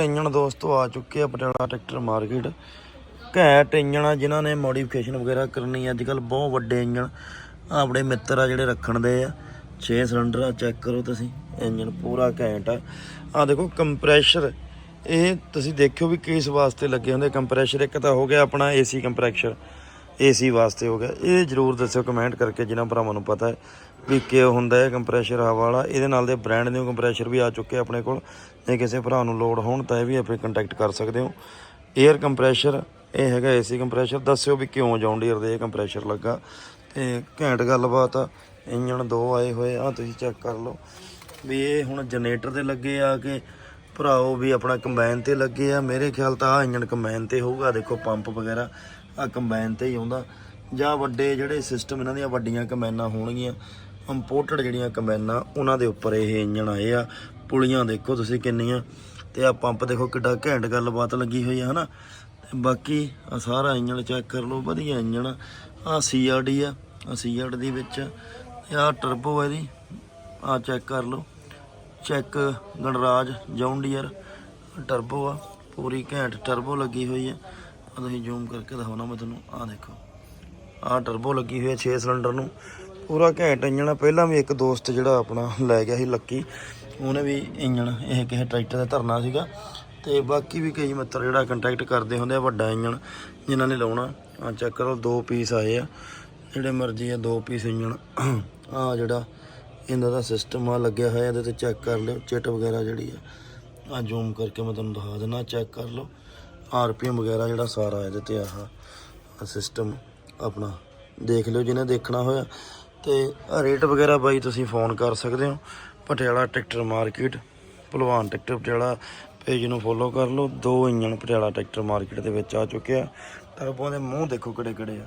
Engine ਦੋਸਤੋ ਆ ਚੁੱਕੇ ਆ ਪਟਿਆਲਾ ਟਰੈਕਟਰ ਮਾਰਕੀਟ। ਘੈਂਟ ਇੰਜਣ ਆ ਜਿਨ੍ਹਾਂ ਨੇ ਮੋਡੀਫਿਕੇਸ਼ਨ ਵਗੈਰਾ ਕਰਨੀ ਅੱਜ ਕੱਲ ਬਹੁਤ ਵੱਡੇ ਇੰਜਣ ਆਪਣੇ ਮਿੱਤਰ ਆ ਜਿਹੜੇ ਰੱਖਣ ਦੇ ਆ। 6 ਸਿਲੰਡਰ ਆ ਚੈੱਕ ਕਰੋ ਤੁਸੀਂ। ਇੰਜਣ ਪੂਰਾ ਘੈਂਟ ਆ। ਆ ਦੇਖੋ ਕੰਪਰੈਸ਼ਰ ਇਹ ਤੁਸੀਂ ਦੇਖਿਓ ਵੀ ਕਿਸ ਵਾਸਤੇ ਲੱਗੇ ਹੁੰਦੇ ਕੰਪਰੈਸ਼ਰ ਇੱਕ ਤਾਂ ਹੋ ਗਿਆ ਆਪਣਾ ਏਸੀ ਕੰਪਰੈਸ਼ਰ ਏਸੀ ਵਾਸਤੇ ਹੋ ਗਿਆ। ਇਹ ਜਰੂਰ ਦੱਸਿਓ ਕਮੈਂਟ ਕਰਕੇ, ਜਿਨ੍ਹਾਂ ਭਰਾਵਾਂ ਨੂੰ ਪਤਾ ਹੈ ਵੀ ਕਿ ਹੁੰਦਾ ਹੈ ਕੰਪਰੈਸ਼ਰ ਹਵਾ ਵਾਲਾ। ਇਹਦੇ ਨਾਲ ਦੇ ਬ੍ਰਾਂਡ ਨਿਊ ਕੰਪਰੈਸ਼ਰ ਵੀ ਆ ਚੁੱਕੇ ਆਪਣੇ ਕੋਲ। ਜੇ ਕਿਸੇ ਭਰਾ ਨੂੰ ਲੋਡ ਹੋਣ ਤਾਂ ਇਹ ਵੀ ਆਪਣੇ ਕੰਟੈਕਟ ਕਰ ਸਕਦੇ ਹੋ। 에ਅਰ ਕੰਪਰੈਸ਼ਰ ਇਹ ਹੈਗਾ ਏਸੀ ਕੰਪਰੈਸ਼ਰ ਦੱਸਿਓ ਵੀ ਕਿਉਂ ਜੌਨ ਡੀਅਰ ਦੇ ਇਹ ਕੰਪਰੈਸ਼ਰ ਲੱਗਾ। ਤੇ ਘੈਂਟ ਗੱਲਬਾਤ ਆ। ਇੰਜਣ ਦੋ ਆਏ ਹੋਏ ਆ, ਤੁਸੀਂ ਚੈੱਕ ਕਰ ਲਓ। ਵੀ ਇਹ ਹੁਣ ਜਨਰੇਟਰ ਤੇ ਲੱਗੇ ਆ ਕਿ ਭਰਾਓ ਵੀ ਆਪਣਾ ਕੰਬਾਈਨ ਤੇ ਲੱਗੇ ਆ? ਮੇਰੇ ਖਿਆਲ ਤਾਂ ਆ ਇੰਜਣ ਕੰਬਾਈਨ ਤੇ ਹੋਊਗਾ। ਦੇਖੋ ਪੰਪ ਵਗੈਰਾ ਆ ਕੰਬਾਈਨ ਤੇ ਹੀ ਆਉਂਦਾ। ਜਾਂ ਵੱਡੇ ਜਿਹੜੇ ਸਿਸਟਮ ਇਹਨਾਂ ਦੀਆਂ ਵੱਡੀਆਂ ਕੰਬਾਈਨਾਂ ਹੋਣਗੀਆਂ ਇੰਪੋਰਟਡ ਜਿਹੜੀਆਂ ਕੰਬਾਈਨਾਂ, ਉਹਨਾਂ ਦੇ ਉੱਪਰ ਇਹ ਇੰਜਣ ਆਏ ਆ। ਪੁਲੀਆਂ ਦੇਖੋ ਤੁਸੀਂ ਕਿੰਨੀਆਂ। ਤੇ ਆ ਪੰਪ ਦੇਖੋ ਕਿੱਡਾ ਘੈਂਟ ਗੱਲਬਾਤ ਲੱਗੀ ਹੋਈ ਆ, ਹਨਾ? ਤੇ ਬਾਕੀ ਆ ਸਾਰਾ ਇੰਜਣ ਚੈੱਕ ਕਰ ਲਓ, ਵਧੀਆ ਇੰਜਣ ਆ। ਸੀਆਰਡੀ ਆ ਆ ਸੀਆਰਡੀ ਦੇ ਵਿੱਚ। ਆ ਟਰਬੋ ਹੈ ਇਹਦੀ, ਆ ਚੈੱਕ ਕਰ ਲਓ। ਚੈੱਕ ਗਣਰਾਜ ਜੌਨ ਟਰਬੋ ਆ। ਪੂਰੀ ਘੈਂਟ ਟਰਬੋ ਲੱਗੀ ਹੋਈ ਆ। ਆ ਤੁਸੀਂ ਜ਼ੂਮ ਕਰਕੇ ਦਿਖਾਉਣਾ ਮੈਂ ਤੁਹਾਨੂੰ ਆ ਦੇਖੋ। ਆ ਟਰਬੋ ਲੱਗੀ ਹੋਈ ਹੈ 6 ਸਿਲੰਡਰ ਨੂੰ। ਪੂਰਾ ਘੈਂਟ ਇੰਜਣ ਪਹਿਲਾਂ ਵੀ ਇੱਕ ਦੋਸਤ ਜਿਹੜਾ ਆਪਣਾ ਲੈ ਗਿਆ ਸੀ ਲੱਕੀ। ਉਹਨੇ ਵੀ ਇੰਜਣ, ਇਹ ਕਿਸੇ ਟਰੈਕਟਰ ਦਾ ਧਰਨਾ ਸੀਗਾ। ਤੇ ਬਾਕੀ ਵੀ ਕਈ ਮਿੱਤਰ ਜਿਹੜਾ ਕੰਟੈਕਟ ਕਰਦੇ ਹੁੰਦੇ ਆ, ਵੱਡਾ ਇੰਜਣ, ਜਿਨ੍ਹਾਂ ਨੇ ਲਾਉਣਾ। ਆ ਚੈੱਕ ਕਰੋ, ਦੋ ਪੀਸ ਆਏ ਆ। ਜਿਹੜੇ ਮਰਜ਼ੀ ਆ, ਦੋ ਪੀਸ ਇੰਜਣ। ਆ ਜਿਹੜਾ ਇਹਨਾਂ ਦਾ ਸਿਸਟਮ ਆ, ਲੱਗਿਆ ਹੋਇਆ, ਇਹਦੇ ਤੇ ਚੈੱਕ ਕਰ ਲਿਓ। ਚਿੱਟ ਵਗੈਰਾ ਜਿਹੜੀ ਆ। ਆ ਜ਼ੂਮ ਕਰਕੇ ਮੈਂ ਤੁਹਾਨੂੰ ਦਿਖਾ ਦਿੰਦਾ। ਚੈੱਕ ਕਰ ਲਓ। ਆਰਪੀਐਮ ਵਗੈਰਾ ਜਿਹੜਾ ਸਾਰਾ ਇਹਦੇ ਤੇ ਆਹ ਸਿਸਟਮ ਆਪਣਾ ਦੇਖ ਲਿਓ ਜਿਹਨੇ ਦੇਖਣਾ ਹੋਇਆ। ਤੇ ਰੇਟ ਵਗੈਰਾ ਬਾਈ ਤੁਸੀਂ ਫੋਨ ਕਰ ਸਕਦੇ ਹੋ। ਪਟਿਆਲਾ ਟਰੈਕਟਰ ਮਾਰਕੀਟ ਭਲਵਾਨ ਟਰੈਕਟਰ ਪਟਿਆਲਾ ਪੇਜ ਨੂੰ ਫੋਲੋ ਕਰ ਲਓ। ਦੋ ਇੰਜਣ ਪਟਿਆਲਾ ਟਰੈਕਟਰ ਮਾਰਕੀਟ ਦੇ ਵਿੱਚ ਆ ਚੁੱਕਿਆ। ਟਰਬੋ ਦੇ ਮੂੰਹ ਦੇਖੋ ਕਿਹੜੇ ਕਿਹੜੇ ਆ।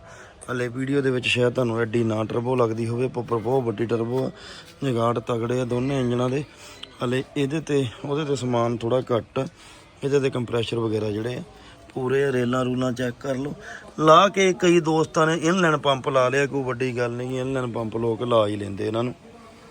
ਹਲੇ ਵੀਡੀਓ ਦੇ ਵਿੱਚ ਸ਼ਾਇਦ ਤੁਹਾਨੂੰ ਐਡੀ ਨਾ ਟਰਬੋ ਲੱਗਦੀ ਹੋਵੇ ਪੱਪਰ ਬਹੁਤ ਵੱਡੀ ਟਰਬੋ ਆ। ਨਿਗਾੜ ਤਗੜੇ ਆ ਦੋਨੇ ਇੰਜਣਾਂ ਦੇ। ਹਲੇ ਇਹਦੇ ਤੇ, ਉਹਦੇ ਤੇ ਸਮਾਨ ਥੋੜਾ ਘੱਟ। ਇਹਦੇ ਤੇ ਕੰਪਰੈਸ਼ਰ ਵਗੈਰਾ ਜਿਹੜੇ ਆ, ਪੂਰੇ ਰੇਲਾਂ ਰੂਲਾਂ ਚੈੱਕ ਕਰ ਲਓ। ਲਾ ਕੇ ਕਈ ਦੋਸਤਾਂ ਨੇ ਇਨਲਾਈਨ ਪੰਪ ਲਾ ਲਿਆ, ਕੋਈ ਵੱਡੀ ਗੱਲ ਨਹੀਂ ਇਨਲਾਈਨ ਪੰਪ ਲੋਕ ਲਾ ਹੀ ਲੈਂਦੇ ਇਹਨਾਂ ਨੂੰ।